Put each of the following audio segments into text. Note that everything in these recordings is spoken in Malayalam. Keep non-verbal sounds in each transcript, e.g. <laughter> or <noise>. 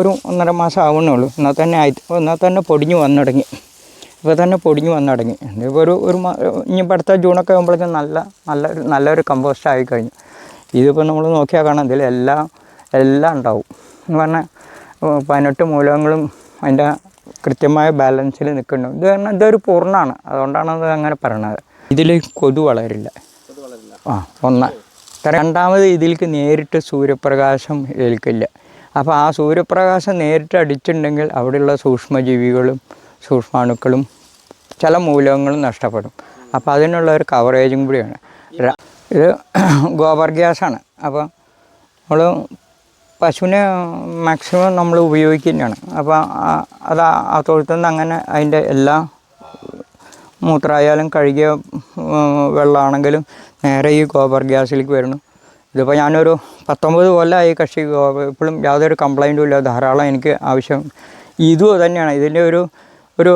ഒരു ഒന്നര മാസം ആവുന്നേ ഉള്ളൂ എന്നാൽ തന്നെ ആയി എന്നാൽ തന്നെ പൊടിഞ്ഞു വന്നു തുടങ്ങി. ഇപ്പോൾ തന്നെ പൊടിഞ്ഞു വന്നു തുടങ്ങി. ഇപ്പോൾ ഒരു ഒരു ഇനി അടുത്ത ജൂണൊക്കെ ആകുമ്പോഴേക്കും നല്ല നല്ല നല്ലൊരു കമ്പോസ്റ്റ് ആയി കഴിഞ്ഞു. ഇതിപ്പോൾ നമ്മൾ നോക്കിയാൽ കാണാം. ഇതിൽ എല്ലാം എല്ലാം ഉണ്ടാവും. എന്ന് പറഞ്ഞാൽ പതിനെട്ട് മൂലകങ്ങളും അതിന്റെ കൃത്യമായ ബാലൻസിൽ നിൽക്കുന്നു ഇത് കാരണം ഇതൊരു പൂർണമാണ് അതുകൊണ്ടാണ് അത് അങ്ങനെ പറയണത്. ഇതിൽ കൊതു വളരില്ല. ആ ഒന്ന്. രണ്ടാമത് ഇതിലേക്ക് നേരിട്ട് സൂര്യപ്രകാശം ഏൽക്കില്ല. അപ്പോൾ ആ സൂര്യപ്രകാശം നേരിട്ട് അടിച്ചിട്ടുണ്ടെങ്കിൽ അവിടെയുള്ള സൂക്ഷ്മജീവികളും സൂക്ഷ്മാണുക്കളും ചില മൂലകങ്ങളും നഷ്ടപ്പെടും. അപ്പോൾ അതിനുള്ള ഒരു കവറേജും കൂടിയാണ്. ഇത് <coughs> ഗോബർ ഗ്യാസാണ് അപ്പോൾ നമ്മൾ പശുവിനെ മാക്സിമം നമ്മൾ ഉപയോഗിക്കുന്നതാണ്. അപ്പോൾ അത് ആ- തൊഴുത്തുനിന്ന് തൊഴുത്തു നിന്ന് അങ്ങനെ അതിന്റെ എല്ലാ മൂത്രമായാലും കഴുകിയ വെള്ളമാണെങ്കിലും നേരെ ഈ ഗോബർ ഗ്യാസിലേക്ക് വരുന്നു. ഇതിപ്പോൾ ഞാനൊരു പത്തൊമ്പത് കൊല്ലമായി കക്ഷി ഇപ്പോഴും യാതൊരു കംപ്ലൈന്റും ഇല്ല ധാരാളം എനിക്ക് ആവശ്യം ഇതും തന്നെയാണ് ഇതിന്റെ ഒരു ഒരു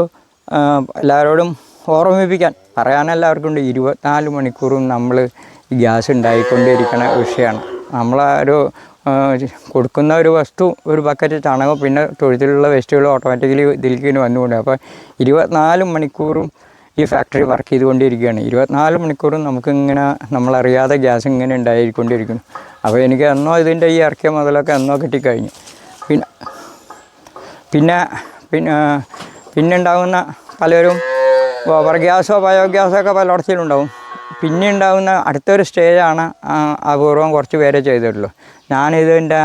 എല്ലാവരോടും ഓർമ്മിപ്പിക്കാൻ പറയാനെല്ലാവർക്കും ഉണ്ട്. ഇരുപത്തിനാല് മണിക്കൂറും നമ്മൾ ഗ്യാസ് ഉണ്ടായിക്കൊണ്ടിരിക്കുന്ന വിഷയമാണ്. നമ്മളെ ഒരു കൊടുക്കുന്ന ഒരു വസ്തു ഒരു ബക്കറ്റ് ചാണകം പിന്നെ തൊഴുത്തിലുള്ള വേസ്റ്റുകൾ ഓട്ടോമാറ്റിക്കലി ഇതിലേക്ക് വന്നുകൊണ്ട് അപ്പോൾ ഇരുപത്തിനാല് മണിക്കൂറും ഈ ഫാക്ടറി വർക്ക് ചെയ്തുകൊണ്ടിരിക്കുകയാണ്. ഇരുപത്തിനാല് മണിക്കൂറും നമുക്കിങ്ങനെ നമ്മളറിയാതെ ഗ്യാസ് ഇങ്ങനെ ഉണ്ടായിക്കൊണ്ടിരിക്കുന്നു. അപ്പോൾ എനിക്ക് എന്നോ ഇതിന്റെ ഈ ഇറക്കിയ മുതലൊക്കെ എന്നോ കിട്ടിക്കഴിഞ്ഞു. പിന്നെ പിന്നെ പിന്നെ പിന്നെ ഉണ്ടാകുന്ന പലരും ഓവർ ഗ്യാസോ ബയോഗ്യാസോ ഒക്കെ പലയിടത്തിലും ഉണ്ടാവും പിന്നെ ഉണ്ടാകുന്ന അടുത്തൊരു സ്റ്റേജാണ് അപൂർവം കുറച്ച് പേരെ ചെയ്തിട്ടുള്ളൂ. ഞാനിതിന്റെ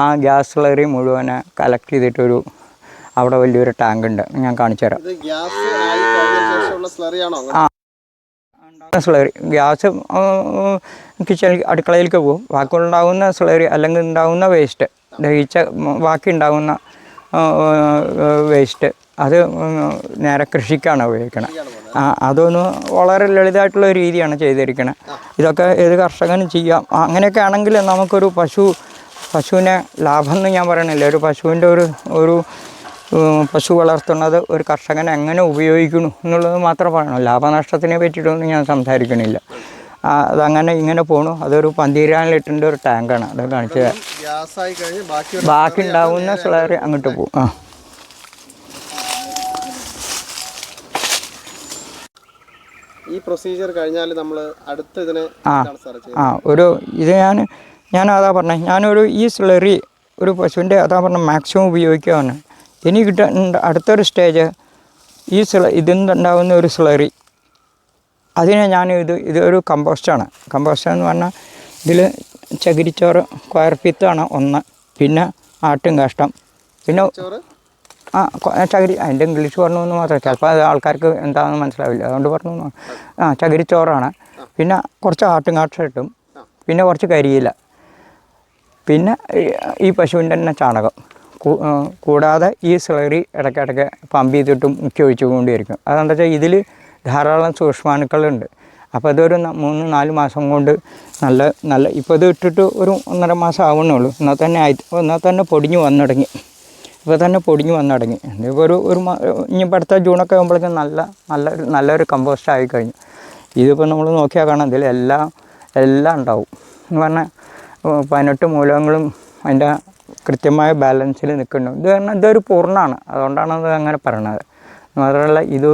ആ ഗ്യാസ് സ്ലറി മുഴുവൻ കളക്ട് ചെയ്തിട്ടൊരു അവിടെ വലിയൊരു ടാങ്ക് ഉണ്ട്. ഞാൻ കാണിച്ചു തരാം. ആ. സ്ലറി ഗ്യാസ് കിച്ചൺ അടുക്കളയിലേക്ക് പോകും. ബാക്കിയുണ്ടാകുന്ന സ്ലറി അല്ലെങ്കിൽ ഉണ്ടാകുന്ന വേസ്റ്റ് ദഹിച്ച വാക്കി ബാക്കി ഉണ്ടാകുന്ന വേസ്റ്റ് അത് നേരെ കൃഷിക്കാണ് ഉപയോഗിക്കണം. ആ അതൊന്ന് വളരെ ലളിതമായിട്ടുള്ള രീതിയാണ് ചെയ്തിരിക്കുന്നത് ഇതൊക്കെ ഏത് കർഷകനും ചെയ്യാം. അങ്ങനെയൊക്കെ ആണെങ്കിൽ നമുക്കൊരു പശു പശുവിനെ ലാഭം എന്ന് ഞാൻ പറയണില്ല. ഒരു പശുവിന്റെ ഒരു ഒരു പശു വളർത്തുന്നത് ഒരു കർഷകൻ എങ്ങനെ ഉപയോഗിക്കുന്നു എന്നുള്ളത് മാത്രം പറയണം ലാഭനഷ്ടത്തിനെ പറ്റിയിട്ടൊന്നും ഞാൻ സംസാരിക്കണില്ല. അതങ്ങനെ ഇങ്ങനെ പോണു. അതൊരു പന്തിരാനിൽ ലിറ്ററിന്റെ ഒരു ടാങ്കാണ്. അത് കാണിച്ചു. തരാം ഗ്യാസ് ആയി കഴിഞ്ഞ് ബാക്കി ഉണ്ടാവുന്ന സ്ലറി അങ്ങോട്ട് പോകും. ആ. ഈ പ്രൊസീജിയർ കഴിഞ്ഞാൽ നമ്മൾ അടുത്ത ഇതിനെ ആ. ആ ഒരു ഇത് ഞാൻ ഞാൻ അതാ പറഞ്ഞത് ഞാനൊരു ഈ സ്ലറി ഒരു പശുവിന്റെ അതാ പറഞ്ഞ മാക്സിമം ഉപയോഗിക്കുകയാണ് ഇനി കിട്ടേണ്ട അടുത്തൊരു സ്റ്റേജ് ഈ സ്ല ഇതിൽ നിന്നുണ്ടാകുന്ന ഒരു സ്ലറി അതിനെ ഞാൻ ഇത് ഇതൊരു കമ്പോസ്റ്റാണ് കമ്പോസ്റ്റ് എന്ന് പറഞ്ഞാൽ ഇതിൽ ചകിരിച്ചോറ് കുയർപ്പിത്താണ് ഒന്ന്. പിന്നെ ആട്ടും കാഷ്ടം പിന്നെ ആ ചകിരി അതിന്റെ ഇംഗ്ലീഷ് പറഞ്ഞു എന്ന് മാത്രമേ ചിലപ്പോൾ അത് ആൾക്കാർക്ക് എന്താണെന്ന് മനസ്സിലാവില്ല. അതുകൊണ്ട് പറഞ്ഞു ആ ചകിരിച്ചോറാണ്. പിന്നെ കുറച്ച് ആട്ടും കാഷ്ടം ഇട്ടും. പിന്നെ കുറച്ച് കരിയില. പിന്നെ ഈ- പശുവിന്റെ തന്നെ ചാണകം. കൂടാതെ ഈ സ്ലറി ഇടയ്ക്കിടയ്ക്ക് പമ്പ് ചെയ്തിട്ടും മുക്കി ഒഴിച്ചുകൊണ്ടിരിക്കും. അതെന്താ വെച്ചാൽ ഇതിൽ ധാരാളം സൂക്ഷ്മാണുക്കളുണ്ട്. അപ്പോൾ ഇതൊരു മൂന്ന് നാല് മാസം കൊണ്ട് നല്ല നല്ല ഇപ്പോൾ ഇത് ഇട്ടിട്ട് ഒരു ഒന്നര മാസം ആവുന്നേ ഉള്ളൂ എന്നാൽ തന്നെ ആയി എന്നാൽ തന്നെ പൊടിഞ്ഞു വന്നു തുടങ്ങി. ഇപ്പോൾ തന്നെ പൊടിഞ്ഞു വന്നു തുടങ്ങി. ഇപ്പോൾ ഒരു ഒരു ഇനിയിപ്പോൾ അടുത്ത ജൂണൊക്കെ ആകുമ്പോഴേക്കും നല്ല നല്ല നല്ലൊരു കമ്പോസ്റ്റ് ആയി കഴിഞ്ഞു. ഇതിപ്പോൾ നമ്മൾ നോക്കിയാൽ കാണാം ഇതിൽ എല്ലാം എല്ലാം ഉണ്ടാവും. എന്ന് പറഞ്ഞാൽ പതിനെട്ട് മൂലകങ്ങളും അതിന്റെ കൃത്യമായ ബാലൻസിൽ നിൽക്കുന്നു. ഇത് കാരണം ഇതൊരു പൂർണമാണ്. അതുകൊണ്ടാണ് അത് അങ്ങനെ പറയണത്. മാത്രമല്ല ഇത്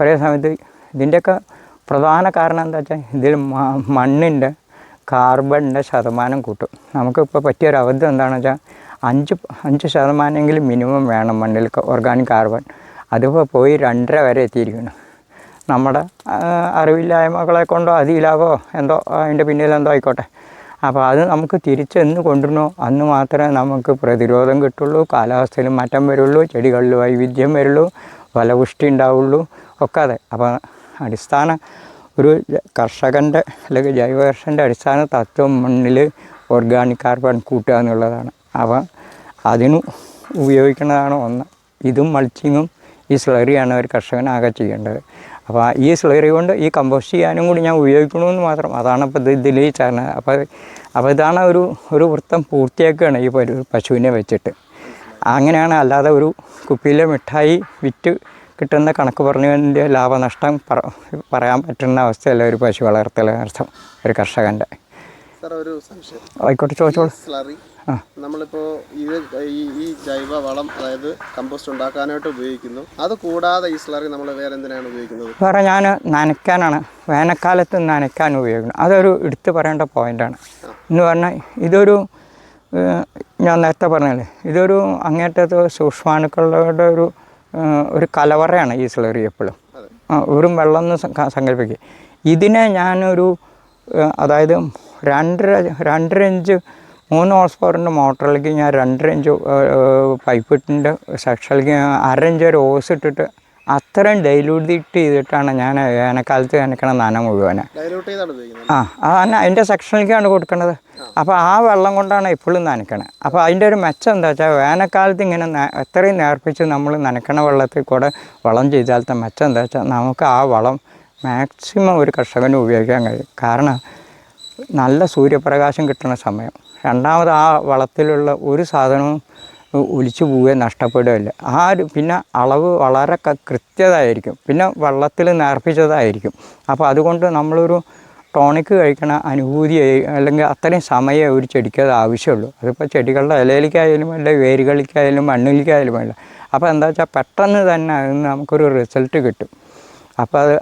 ഒരേ സമയത്ത് ഇതിന്റെയൊക്കെ പ്രധാന കാരണം എന്താ വെച്ചാൽ ഇതിൽ മണ്ണിന്റെ കാർബണിന്റെ ശതമാനം കൂട്ടും. നമുക്കിപ്പോൾ പറ്റിയൊരു അവധി എന്താണെന്ന് വെച്ചാൽ അഞ്ച് അഞ്ച് ശതമാനമെങ്കിലും മിനിമം വേണം മണ്ണിൽ ഓർഗാനിക് കാർബൺ. അതിപ്പോൾ പോയി രണ്ടര വരെ എത്തിയിരിക്കുന്നു. നമ്മുടെ അറിവില്ലായ്മകളെ കൊണ്ടോ അതിലാവോ എന്തോ അതിന്റെ പിന്നിൽ എന്തോ ആയിക്കോട്ടെ. അപ്പോൾ അത് നമുക്ക് തിരിച്ചെന്ന് കൊണ്ടുവരണോ? അന്ന് മാത്രമേ നമുക്ക് പ്രതിരോധം കിട്ടുള്ളൂ കാലാവസ്ഥയിൽ മാറ്റം വരുള്ളൂ ചെടികളിൽ വൈവിധ്യം വരുള്ളൂ ഫലപുഷ്ടി ഉണ്ടാവുള്ളൂ ഒക്കെ അതെ. അപ്പോൾ അടിസ്ഥാന ഒരു കർഷകന്റെ അല്ലെങ്കിൽ ജൈവകർഷന്റെ അടിസ്ഥാന തത്വം മണ്ണിൽ ഓർഗാനിക് കാർബൺ കൂട്ടുക എന്നുള്ളതാണ്. അപ്പോൾ അതിന് ഉപയോഗിക്കുന്നതാണ് ഒന്ന്. ഇതും മൾച്ചിങ്ങും ഈ സ്ലറിയാണ് ഒരു കർഷകനാകെ ചെയ്യേണ്ടത്. അപ്പോൾ ഈ സ്ലറി കൊണ്ട് ഈ കമ്പോസ്റ്റ് ചെയ്യാനും കൂടി ഞാൻ ഉപയോഗിക്കണമെന്ന് മാത്രം. അതാണ് അപ്പോൾ ഇത് ഇതിൽ ചാരണ അപ്പോൾ അപ്പോൾ ഇതാണ് ഒരു ഒരു വൃത്തം പൂർത്തിയാക്കുകയാണ് ഈ പരു പശുവിനെ വെച്ചിട്ട്. അങ്ങനെയാണ് അല്ലാതെ ഒരു കുപ്പിയിലെ മിഠായി വിറ്റ് കിട്ടുന്ന കണക്ക് പറഞ്ഞതിന്റെ ലാഭനഷ്ടം പറ പറയാൻ പറ്റുന്ന അവസ്ഥയല്ല ഒരു പശു വളർത്തൽ അർത്ഥം ഒരു കർഷകന്റെ ആയിക്കോട്ടെ ചോദിച്ചോളൂ. നമ്മളിപ്പോ ഇത് ഈ ജൈവ വളം അതായത് കമ്പോസ്റ്റ് ഉണ്ടാക്കാനായിട്ട് ഉപയോഗിക്കുന്നു. അത് കൂടാതെ ഈ സ്ലറി നമ്മൾ വേറെ എന്തിനാണ് ഉപയോഗിക്കുന്നത്? വേറെ ഞാൻ നനയ്ക്കാനാണ്. വേനൽക്കാലത്ത് നനയ്ക്കാൻ ഉപയോഗിക്കുന്നു. അതൊരു എടുത്തു പറയേണ്ട പോയിന്റാണ് എന്ന് പറഞ്ഞാൽ ഇതൊരു ഞാൻ നേരത്തെ പറഞ്ഞല്ലേ ഇതൊരു അങ്ങേറ്റത്തെ സൂക്ഷ്മാണുക്കളുടെ ഒരു ഒരു കലവറയാണ് ഈ സ്ലറി എപ്പോഴും വെറും വെള്ളം എന്ന് സങ്കല്പിക്കുക ഇതിനെ ഞാനൊരു അതായത് രണ്ടര രണ്ടര ഇഞ്ച് മൂന്ന് ഹോഴ്സ് പവറിന്റെ മോട്ടറിലേക്ക് ഞാൻ രണ്ടര ഇഞ്ച് പൈപ്പ് ഇട്ടിന്റെ സെക്ഷനിലേക്ക് അര ഇഞ്ച് ഒരു ഓസ് ഇട്ടിട്ട് അത്രയും ഡൈലൂട്ട് ചെയ്തിട്ടാണ് ഞാൻ വേനൽക്കാലത്ത് നനക്കണ നന ചെയ്താണ് ആ അതന്നെ അതിന്റെ സെക്ഷനിലേക്കാണ് കൊടുക്കുന്നത് അപ്പോൾ ആ വെള്ളം കൊണ്ടാണ് ഇപ്പോഴും നനക്കണത് അപ്പോൾ അതിന്റെ ഒരു മെച്ചം എന്താ വെച്ചാൽ വേനൽക്കാലത്ത് ഇങ്ങനെ എത്രയും നേർപ്പിച്ച് നമ്മൾ നനക്കണ വെള്ളത്തിൽ കൂടെ വളം ചെയ്താലത്തെ മെച്ചം എന്താ വെച്ചാൽ നമുക്ക് ആ വളം മാക്സിമം ഒരു കർഷകന് ഉപയോഗിക്കാൻ കഴിയും. കാരണം നല്ല സൂര്യപ്രകാശം കിട്ടുന്ന സമയം. രണ്ടാമത് ആ വളത്തിലുള്ള ഒരു സാധനവും ഒലിച്ചു പോവുകയോ നഷ്ടപ്പെടുകയില്ല ആ ഒരു പിന്നെ അളവ് വളരെ കൃത്യതായിരിക്കും. പിന്നെ വെള്ളത്തിൽ നേർപ്പിച്ചതായിരിക്കും. അപ്പോൾ അതുകൊണ്ട് നമ്മളൊരു ടോണിക്ക് കഴിക്കണ അനുഭൂതി അല്ലെങ്കിൽ അത്രയും സമയം ഒരു ചെടിക്ക് അത് ആവശ്യമുള്ളൂ. അതിപ്പോൾ ചെടികളുടെ ഇലയിലേക്കായാലും അല്ല വേരുകളിലേക്കായാലും മണ്ണിലേക്കായാലും അല്ല. അപ്പോൾ എന്താ വെച്ചാൽ പെട്ടെന്ന് തന്നെ അതിൽ നിന്ന് നമുക്കൊരു റിസൾട്ട് കിട്ടും. അപ്പോൾ അത്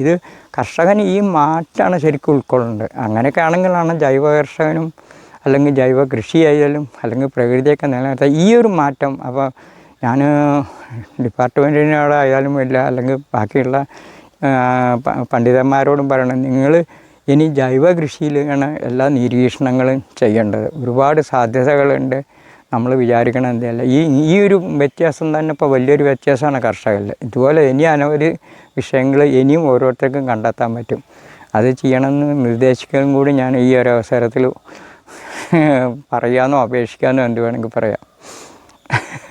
ഇത് കർഷകൻ ഈ മാറ്റാണ് ശരിക്കും ഉൾക്കൊള്ളുന്നത്. അങ്ങനെയൊക്കെ ആണെങ്കിലാണ് ജൈവ കർഷകനും അല്ലെങ്കിൽ ജൈവ കൃഷിയായാലും അല്ലെങ്കിൽ പ്രകൃതിയൊക്കെ നിലനിർത്താൻ ഈ ഒരു മാറ്റം. അപ്പോൾ ഞാൻ ഡിപ്പാർട്ട്മെന്റിനോടായാലും ഇല്ല അല്ലെങ്കിൽ ബാക്കിയുള്ള പണ്ഡിതന്മാരോടും പറയണം നിങ്ങൾ ഇനി ജൈവ കൃഷിയിലാണ് എല്ലാ നിരീക്ഷണങ്ങളും ചെയ്യേണ്ടത്. ഒരുപാട് സാധ്യതകളുണ്ട്. നമ്മൾ വിചാരിക്കണം എന്തല്ല ഈ ഈ ഒരു വ്യത്യാസം തന്നെ ഇപ്പോൾ വലിയൊരു വ്യത്യാസമാണ് കർഷകരിൽ ഇതുപോലെ ഇനി അനവധി വിഷയങ്ങൾ ഇനിയും ഓരോരുത്തർക്കും കണ്ടെത്താൻ പറ്റും. അത് ചെയ്യണമെന്ന് നിർദ്ദേശിക്കുകയും കൂടി ഞാൻ ഈ ഒരു അവസരത്തിൽ <laughs> പറയാമെന്നോ അപേക്ഷിക്കാമെന്നോ എന്ത് വേണമെങ്കിൽ പറയാം. <laughs>